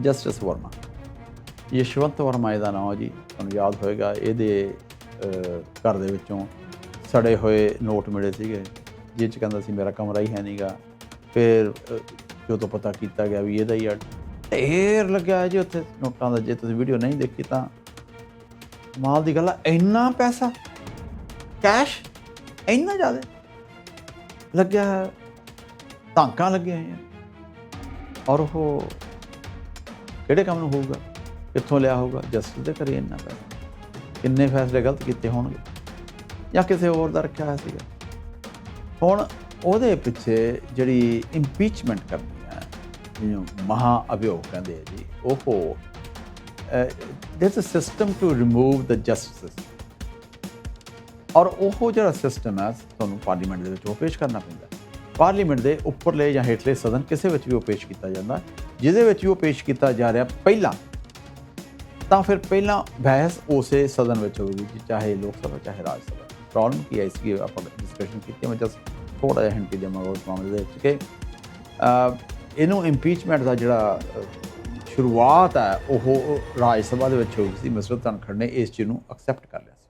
Justice Verma. ਯਸ਼ਵੰਤ Verma ਇਹਦਾ ਨਾਮ ਜੀ ਤੁਹਾਨੂੰ ਯਾਦ ਹੋਏਗਾ ਇਹਦੇ ਘਰ ਦੇ ਵਿੱਚੋਂ ਸੜੇ ਹੋਏ ਨੋਟ ਮਿਲੇ ਸੀਗੇ ਜਿਹ ਚ ਕਹਿੰਦਾ ਸੀ ਮੇਰਾ ਕਮਰਾ ਹੀ ਹੈ ਨਹੀਂਗਾ ਫਿਰ ਅਹ, ਜਦੋਂ ਪਤਾ ਕੀਤਾ ਗਿਆ ਵੀ ਇਹਦਾ ਹੀ ਆ ਢੇਰ ਲੱਗਿਆ ਜੀ ਉੱਥੇ ਨੋਟਾਂ ਦਾ ਜੇ ਤੁਸੀਂ ਵੀਡੀਓ ਨਹੀਂ ਦੇਖੀ ਤਾਂ। ਮਾਲ ਦੀ ਗੱਲ ਆ ਇੰਨਾ ਪੈਸਾ ਕੈਸ਼ ਇੰਨਾ ਜ਼ਿਆਦਾ ਲੱਗਿਆ ਧਾਂਕਾਂ ਧਾਕਾਂ ਲੱਗੀਆਂ ਹੋਈਆਂ। ਔਰ ਉਹ ਕਿਹੜੇ ਕੰਮ ਨੂੰ ਹੋਊਗਾ? ਕਿੱਥੋਂ ਲਿਆ ਹੋਊਗਾ? ਜਸਟਿਸ ਦੇ ਘਰੇ ਇੰਨਾ ਪੈਸਾ। ਕਿੰਨੇ ਫੈਸਲੇ ਗਲਤ ਕੀਤੇ ਹੋਣਗੇ? ਜਾਂ ਕਿਸੇ ਹੋਰ ਦਾ ਰੱਖਿਆ ਹੋਇਆ ਸੀਗਾ? ਹੁਣ ਉਹਦੇ ਪਿੱਛੇ ਜਿਹੜੀ ਇੰਪੀਚਮੈਂਟ ਕਰਨੀ ਹੈ ਜਿਹਨੂੰ ਮਹਾ ਅਭਿਯੋਗ ਕਹਿੰਦੇ ਆ ਜੀ, ਉਹ there is a system to remove the justice ਔਰ ਉਹ ਜਿਹੜਾ ਸਿਸਟਮ ਹੈ ਤੁਹਾਨੂੰ ਪਾਰਲੀਮੈਂਟ ਦੇ ਵਿੱਚ ਉਹ ਪੇਸ਼ ਕਰਨਾ ਪੈਂਦਾ। ਪਾਰਲੀਮੈਂਟ ਦੇ ਉੱਪਰਲੇ ਜਾਂ ਹੇਠਲੇ ਸਦਨ ਕਿਸੇ ਵਿੱਚ ਵੀ ਉਹ ਪੇਸ਼ ਕੀਤਾ ਜਾਂਦਾ। ਜਿਹਦੇ ਵਿੱਚ ਵੀ ਉਹ ਪੇਸ਼ ਕੀਤਾ ਜਾ ਰਿਹਾ ਪਹਿਲਾਂ, ਤਾਂ ਫਿਰ ਪਹਿਲਾਂ ਬਹਿਸ ਉਸੇ ਸਦਨ ਵਿੱਚ ਹੋਵੇਗੀ ਚਾਹੇ ਲੋਕ ਸਭਾ, ਚਾਹੇ ਰਾਜ ਸਭਾ। ਪ੍ਰੋਬਲਮ ਕੀ ਹੈ ਇਸ ਕੀ ਆਪਾਂ ਡਿਸਕਸ਼ਨ ਕੀਤੀ ਮੈਂ ਜਸ ਥੋੜਾ ਜਿਹਾ ਹਿੰਟ ਦੇਵਾਂਗਾ ਉਸ ਮਾਮਲੇ ਦੇ ਵਿੱਚ ਕਿ ਇਹਨੂੰ ਇੰਪੀਚਮੈਂਟ ਦਾ ਜਿਹੜਾ ਸ਼ੁਰੂਆਤ ਹੈ, ਉਹ ਰਾਜ ਸਭਾ ਦੇ ਵਿੱਚ ਹੋਈ ਸੀ ਮਿਸਟਰ ਧਨਖੜ ਨੇ ਇਸ ਚੀਜ਼ ਨੂੰ ਐਕਸੈਪਟ ਕਰ ਲਿਆ ਸੀ।